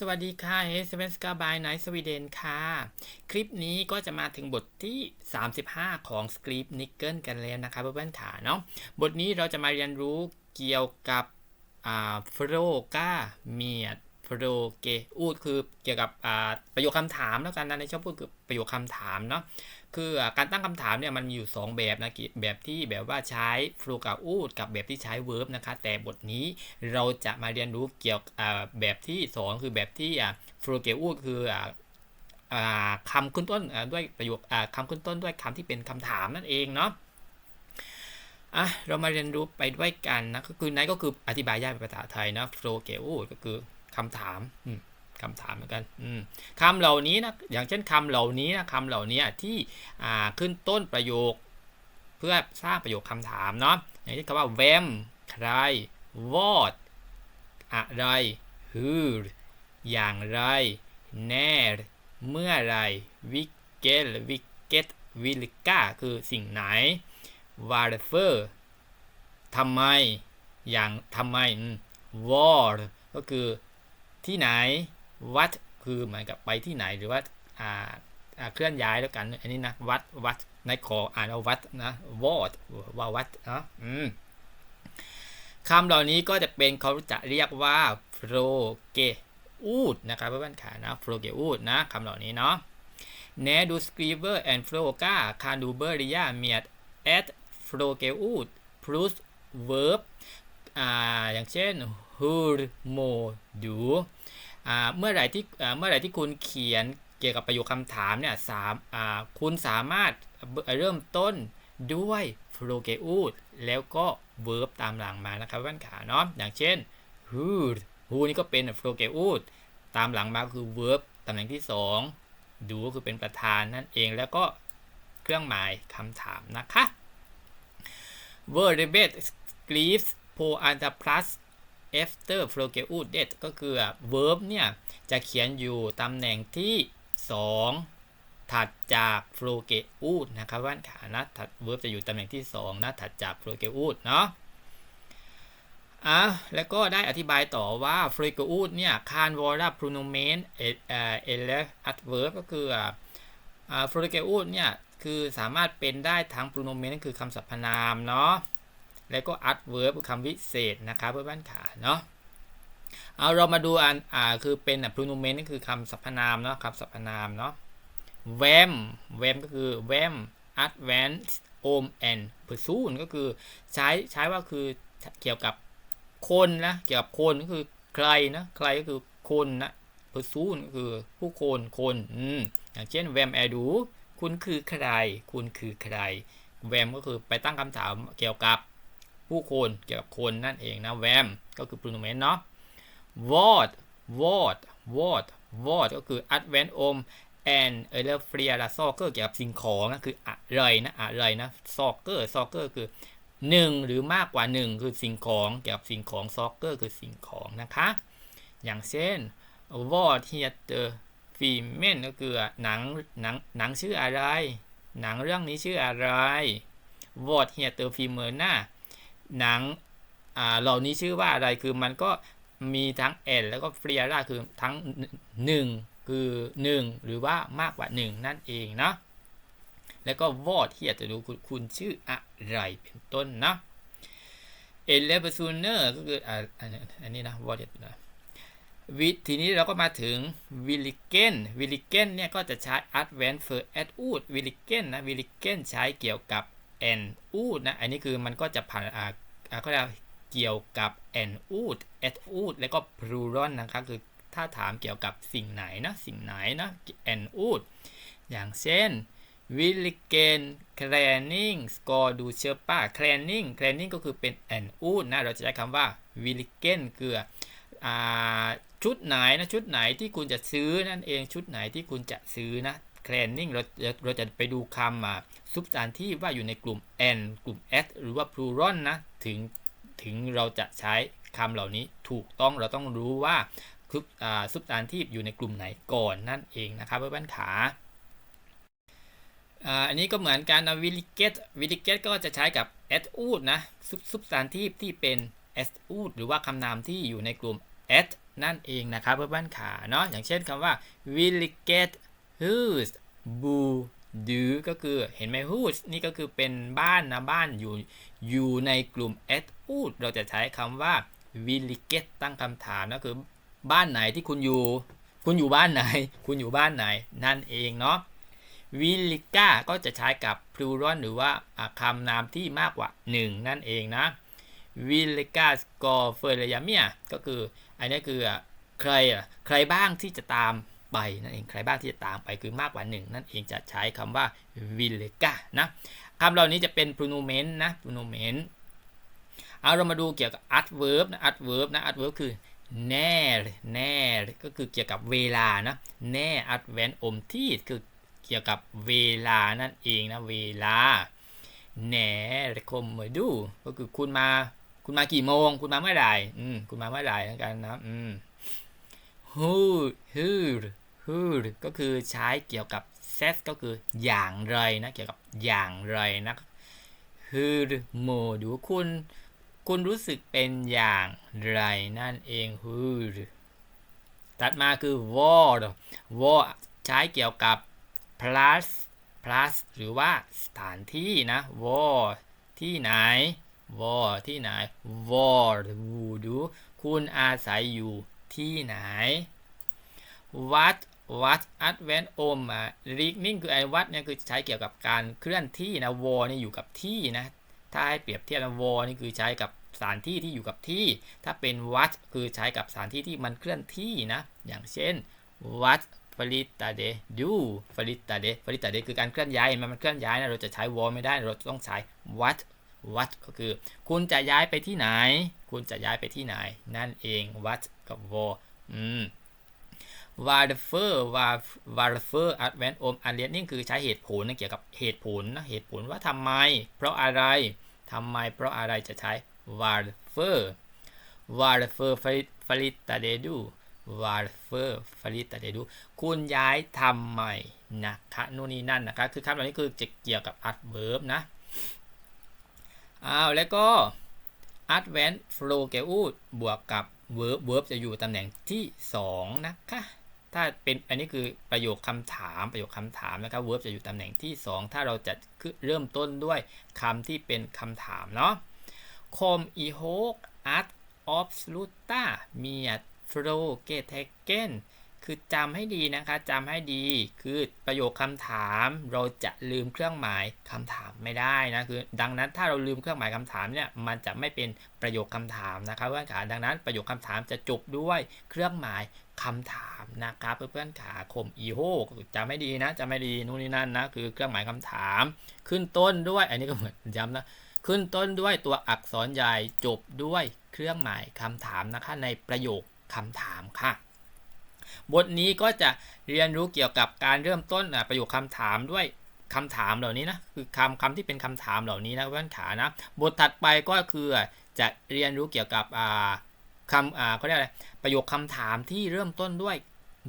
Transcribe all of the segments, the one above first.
สวัสดีค่ะเฮสเวนสกาบายไนท์สวีเดนค่ะ คลิปนี้ก็จะมาถึงบทที่ 35 ของสคริปต์นิกเกิลกันแล้วนะคะเพื่อนๆขาเนาะบทนี้เราจะมาเรียนรู้เกี่ยวกับอ่าฟโรกาเมียด ฟโรเกอูดคือเกี่ยวกับประโยคคำถามแล้วกันนะในช่องพูดคือประโยคคำถามเนาะคือการตั้งคำถามเนี่ยมันมีอยู่ 2 แบบนะกิแบบที่แบบว่าใช้ฟลูกับอูดกับแบบที่ใช้เวิร์บนะคะแต่บทนี้เราจะมาเรียนรู้เกี่ยวอ่าแบบที่ 2 คือแบบที่ฟลูเกอูดคือคำขึ้นต้นด้วยประโยคคำขึ้นต้นด้วยคำที่เป็นคำถามนั่นเองเนาะอะเรามาเรียนรู้ไปด้วยกันนะก็คือไหนก็คืออธิบายยากเป็นภาษาไทยนะโฟลเกอูดก็คือ คำถามอืมคำถามเหมือนกันอืมคำเหล่านี้นะอย่างเช่นคำเหล่านี้นะคำเหล่านี้ที่ขึ้นต้นประโยค เพื่อสร้างประโยคคำถามเนาะอย่างเช่นคำว่า vem ใคร what อะไร who อย่างไร när เมื่อไร vilken vilket vilka คือสิ่งไหน varför ทำไม อย่างทำไมอืม var ก็คือ ที่ไหน วัดคือเหมือนกับไปที่ไหนหรือว่าอ่าเคลื่อนย้ายแล้วกัน อันนี้นะ วัดวัดในขออ่านว่าวัดนะวอดว่าวัดเนาะอืมคำเหล่านี้ก็จะเป็นเขาจะเรียกว่าโฟรเกอูดนะครับเพื่อนๆขานะโฟรเกอูดนะคำเหล่านี้เนาะ När du skriver en fråga kan du börja med ett frågeord plus verb อ่าอย่างเช่น hur mår du อ่า เมื่อไหร่ที่เมื่อไหร่ที่คุณเขียนเกี่ยวกับประโยคคำถามเนี่ยสามคุณสามารถเริ่มต้นด้วย f l o g e u d แล้วก็ verb ตามหลังมานะครับว่านขาเนาะอย่างเช่น who who นี่ก็เป็น f l o g e u d ตามหลังมาคือ verb ตำแหน่งที่ 2 ดูก็คือเป็นประธานนั่นเองแล้วก็เครื่องหมายคำถามนะคะ verb skrivs på andra plats o g e u d det ก็คือ verb เนี่ยจะเขียนอยู่ตำแหน่งที่ 2 ถัดจาก f l o g e u d นะครับว่านขานะถัด verb จะอยู่ตำแหน่งที่ 2 นะ ถัดจาก f l o g e u d เนาะอะแล้วก็ได้อธิบายต่อว่า f l o g e u d เนี่ย kan vara pronomen e l e adverb ก็คืออ่า f l o g e u d เนี่ย คือสามารถเป็นได้ทั้ง pronomen นั่นคือคำสรรพนามเนาะ แล้วก็ adverb คำวิเศษนะครับเพื่อนบ้านขาเนาะเอาเรามาดูอันอ่าคือเป็น pronomen นั่นคือคำสรรพนามเนาะคำสรรพนามเนาะ vem vem ก็คือ vem advance om and person ก็คือใช้ใช้ว่าคือเกี่ยวกับคนนะเกี่ยวกับคนก็คือใครนะใครก็คือคนนะ person ก็คือผู้คนคนอืมอย่างเช่น vem är du คุณคือใคร คุณคือใคร vem ก็คือไปตั้งคำถามเกี่ยวกับ ผู้คนเกี่ยวกับคนนั่นเองนะ vem ก็คือ pronomen เนาะ what what what what ก็คือ advent om and เออแล้ว flera saker เกี่ยวกับสิ่งของนะคืออะไรนะอะไรนะ saker saker คือหนึ่งหรือมากกว่าหนึ่งคือสิ่งของเกี่ยวกับสิ่งของ saker คือสิ่งของนะคะ อย่างเช่น what heter filmen ก็คือหนังหนังหนังชื่ออะไร หนังเรื่องนี้ชื่ออะไร what heter filmerna หนังอ่า หนังเหล่านี้ชื่อว่าอะไรคือมันก็มีทั้ง n แล้วก็ f r i e r a คือทั้ง 1 คือ 1 หรือว่ามากกว่า 1 นั่นเองนะแล้วก็ what ที่อยากจะดูคุณคุณชื่ออะไรเป็นต้นนะ e l e v e r s o n e r ก็คืออ่าอันนี้นะ what นะวิทีนี้เราก็มาถึง w i l l i g e n w i l l i g e n เนี่ยก็จะใช้ advent for at ud w i l l i g e n นะ w i l l i g e n ใช้เกี่ยวกับ n ud นะ อันนี้คือมันก็จะผ่านอ่าก็จะเกี่ยวกับ n ud at ud แล้วก็ plural นะครับ คือถ้าถามเกี่ยวกับสิ่งไหนนะ สิ่งไหนนะ n ud อย่างเช่น w i l l i g e n cleaning score ดูเชื่อป้า cleaning cleaning ก็คือเป็น n ud นะ เราจะใช้คำว่า w i l l i g e n คืออ่าชุดไหนนะ ชุดไหนที่คุณจะซื้อนั่นเองชุดไหนที่คุณจะซื้อนะ cleaning เราเราจะไปดูคำมาซุปสานที่ว่าอยู่ในกลุ่ม n กลุ่ม s หรือว่า plural นะ ถึงถึงเราจะใช้คำเหล่านี้ถูกต้องเราต้องรู้ว่าซุปซุปสานที่อยู่ในกลุ่มไหนก่อนนั่นเองนะครับเพื่อนๆขาอันนี้ก็เหมือนกันนะวิลิเกตวิลิเกตก็จะใช้กับ s อูดนะซุปสานที่ที่เป็น s อูดหรือว่าคำนามที่อยู่ในกลุ่ม s นั่นเองนะครับเพื่อนบ้านขาเนาะอย่างเช่นคำว่า will get whose bu do ก็คือเห็นไหม whose นี่ก็คือเป็นบ้านนะบ้านอยู่อยู่ในกลุ่ม at wood เราจะใช้คำว่า will get ตั้งคำถามนะคือบ้านไหนที่คุณอยู่ คุณอยู่บ้านไหน คุณอยู่บ้านไหน นั่นเองเนาะวิลิก้าก็จะใช้กับ plural หรือว่าคำนามที่มากกว่า 1 นั่นเองนะวิลิก้าสกอเฟอร์เรียเมียก็คือ อันนี้คือใครใครบ้างที่จะตาม ไปนั่นเองใครบ้างที่จะตามไปคือมากกว่า 1 นั่นเองจะใช้คำว่าวิลิก้านะคำเหล่านี้จะเป็น pronomen นะ pronomen เอาเรามาดูเกี่ยวกับ adverb นะ adverb นะ adverb คือแน่แน่ก็คือเกี่ยวกับเวลานะแน่ advent อมที่คือเกี่ยวกับเวลานั่นเองนะเวลาแหนคมมาดู ก็คือคุณมา คุณมากี่โมง คุณมาเมื่อไหร่อืมคุณมาเมื่อไหร่กันนะอืม who who who ก็คือใช้เกี่ยวกับ set ก็คืออย่างไรนะ เกี่ยวกับอย่างไรนะ who โมดูคุณ คุณรู้สึกเป็นอย่างไรนั่นเอง who ถัดมาคือ war war ใช้เกี่ยวกับ plus plus หรือว่าสถานที่นะ war ที่ไหน war ที่ไหน war ดู คุณอาศัยอยู่ ที่ไหน what what advent om อะ reading คือไอ้ what เนี่ยคือใช้เกี่ยวกับการเคลื่อนที่นะ war นี่อยู่กับที่นะ ถ้าให้เปรียบเทียบนะ war นี่คือใช้กับสถานที่ที่อยู่กับที่ ถ้าเป็น what คือใช้กับสถานที่ที่มันเคลื่อนที่นะ อย่างเช่น what ฟลิตาเดดูฟลิตาเดฟลิตาเดคือการเคลื่อนย้ายมันมันเคลื่อนย้ายนะเราจะใช้ w ไม่ได้เราต้องใช้ what what ก็คือ คุณจะย้ายไปที่ไหน คุณจะย้ายไปที่ไหน นั่นเอง what กับ w อืม w a r f e r w a r f e r advent om a l i e n นี่คือใช้เหตุผลนะเกี่ยวกับเหตุผลนะเหตุผลว่าทำไม เพราะอะไรทำไม เพราะอะไรจะใช้ w a r f e r w a r f e r ฟลิตาเดดูวาร์เฟอร์ฟลิตาเดดูคุณย้ายทำใหม่นะคะนู่นนี่นั่นนะคะคือคำเหล่านี้คือจะเกี่ยวกับ adverb นะอ้าวแล้วก็ advent flow เกอูดบวกกับ verb verb จะอยู่ตำแหน่งที่ 2 นะคะ ถ้าเป็นอันนี้คือประโยคคำถามประโยคคำถามนะครับ verb จะอยู่ตำแหน่งที่ 2 ถ้าเราจะเริ่มต้นด้วยคำที่เป็นคำถามเนาะ com i h o k at absoluta มี f r o g e t e g e n คือจำให้ดีนะคะจำให้ดีคือประโยคคำถามเราจะลืมเครื่องหมายคำถามไม่ได้นะคือดังนั้นถ้าเราลืมเครื่องหมายคำถามเนี่ยมันจะไม่เป็นประโยคคำถามนะครับเพื่อนขาดังนั้นประโยคคำถามจะจบด้วยเครื่องหมายคำถามนะครับเพื่อนๆขาคมอีโฮจำไม่ดีนะจำไม่ดีนู่นนี่นั่นนะคือเครื่องหมายคำถาม ขึ้นต้นด้วยอันนี้ก็เหมือนย้ำนะขึ้นต้นด้วยตัวอักษรใหญ่จบด้วยเครื่องหมายคำถามนะคะในประโยคคำถามค่ะ บทนี้ก็จะเรียนรู้เกี่ยวกับการเริ่มต้นประโยคคำถามด้วยคำถามเหล่านี้นะคือคำคำที่เป็นคำถามเหล่านี้นะเพื่อนขานะบทถัดไปก็คือจะเรียนรู้เกี่ยวกับคำเขาเรียกอะไรประโยคคำถามที่เริ่มต้นด้วย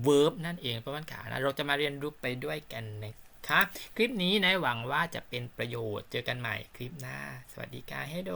verb นั่นเองเพื่อนขานะเราจะมาเรียนรู้ไปด้วยกันนะคะคลิปนี้นะหวังว่าจะเป็นประโยชน์เจอกันใหม่คลิปหน้า สวัสดีค่ะเฮโด